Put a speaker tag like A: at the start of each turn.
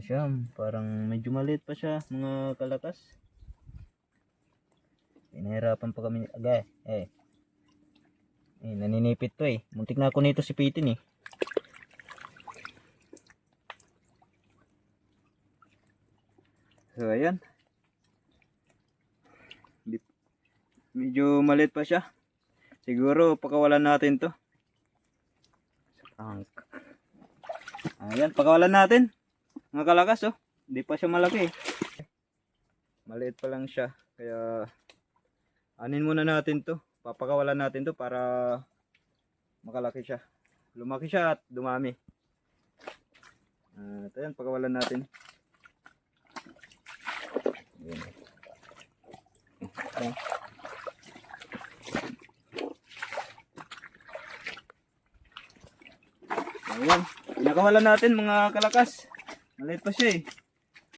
A: siya, parang medyo maliit pa siya, mga kalakas. Pinahirapan pa kami, agay, eh. Eh, naninipit to eh. Muntik na ako nito si Pitin eh. So, ayan. Medyo maliit pa siya. Siguro, pakawalan natin to. Ayan, pakawalan natin. Mga kalakas, oh. Hindi pa siya malaki. Maliit pa lang siya. Kaya, anin muna natin to. Papakawalan natin to para makalaki siya. Lumaki siya at dumami. At ayan, pakawalan natin. Ayan. Ayan. Ayan. Pinakawalan natin mga kalakas. Malay pa siya eh.